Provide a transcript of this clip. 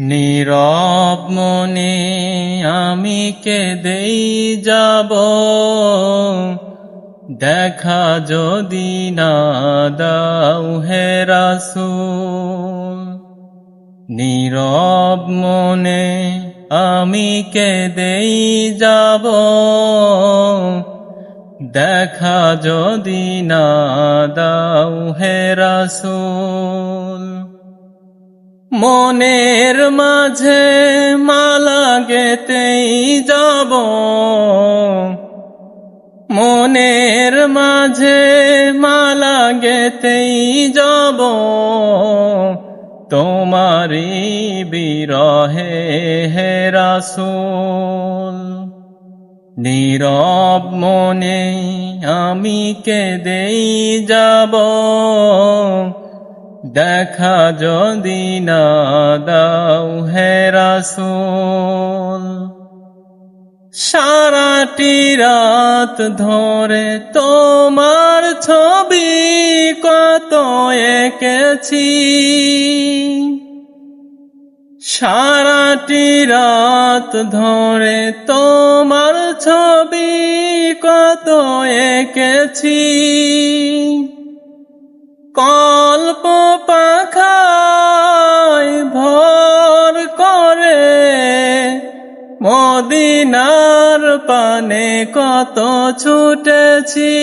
নীরব মনে আমি কেঁদেই যাব। দেখা যদি না দাও হে রাসূল। নীরব মনে আমি কেঁদেই যাব। দেখা যদি না দাও হে রাসূল। মনের মাঝে মালা গেতেই যাব। মনের মাঝে মালা গেতেই যাব। তোমারি বিরহে হে রাসূল, নীরব মনে আমি কেঁদেই যাব। দেখা যদি না দাও হে রাসূল। সারাটি রাত ধরে তোমার ছবি কত এঁকেছি। সারাটি রাত ধরে তোমার ছবি কত এঁকেছি। কল্প মদিনার পানে কত ছুটেছি।